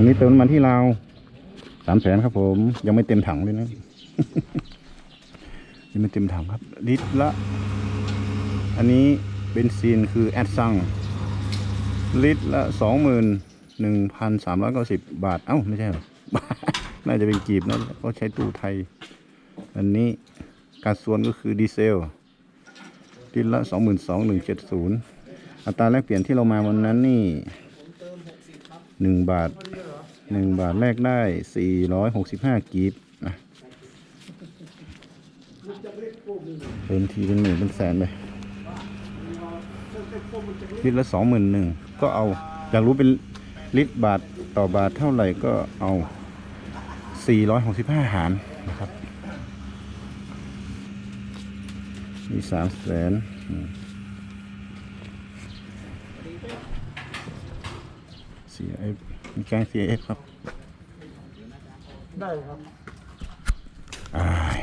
อันนี้เติมน้ำมันที่ลาวสามแสนครับผม ยังไม่เต็มถังเลยนะ ยังไม่เต็มถังครับ ลิตรละ อันนี้เบนซินคือแอดซังลิตรละสองหมื่นหนึ่งพันสามร้อยเก้าสิบบาท เอ้า ไม่ใช่หรอ น่าจะเป็นกีบนะก็ใช้ตู้ไทย อันนี้การส่วนก็คือดีเซลลิตรละสองหมื่นสองหนึ่งเจ็ดศูนย์อัตราแลกเปลี่ยนที่เรามาวันนั้นนี่หนึ่งบาท หนึ่งบาทแลกได้สี่ร้อยหกสิบห้ากีบนะเติมทีเป็นหมื่นเป็นแสนไปลิตรละสองหมื่นหนึ่งก็เอา อยากรู้เป็นลิตรบาทต่อบาทเท่าไหร่ก็เอาสี่ร้อยหกสิบห้าหารนะครับมีสามแสนซีเอฟ มีแกงซีเอฟครับ ได้ครับ อ้าย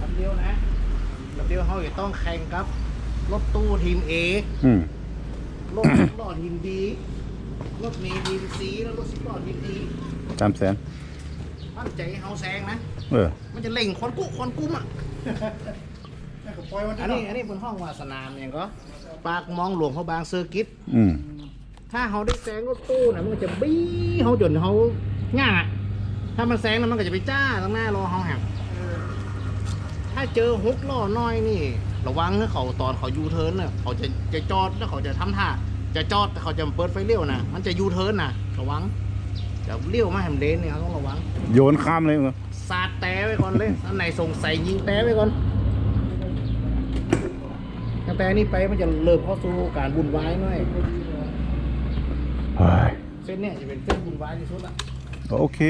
ลำเดียวนะลำ เดียวเขาจะต้องแข่งกับ รถตู้ทีม A อืมรถล้อทีม B รถเมย์ทีม C แล้วรถสิบล้อทีม D สามแสนตั้งใจให้เขาแซงนะ เออ มันจะเล่งควันกุควันกุ้มอะอันนี้อันนี้บนห้องวาสนามอย่างก็ ปากมองหลวงเขาบางเซอร์กิต อืม ถ้าเขาได้แซงรถตู้นะมันก็จะบี้เขาจนเขาง่าถ้ามันแซงนะมันก็จะไปจ้าตั้งหน้ารอเขาหัก ถ้าเจอฮุกล้อน้อยนี่ ระวังนะเขาตอนเขายูเทิร์นน่ะเขาจะจะจอดแล้วเขาจะทำท่าจะจอดแต่เขาจะเปิดไฟเลี้ยวนะมันจะยูเทิร์นนะระวังจะเลี้ยวมาแหมเลนเนี่ยเขาต้องระวัง โยนข้ามเลยเหรอสาดแต่ไว้ก่อนเลยอันไหนสงสัยยิงแต่ไว้ก่อนตั้งแต่นี้ไปมันจะเริ่มเข้าสู่การบุญวายหน่อยเฮ้ยเส้นเนี่ยจะเป็นเส้นบุญวายที่สุดอะโอเค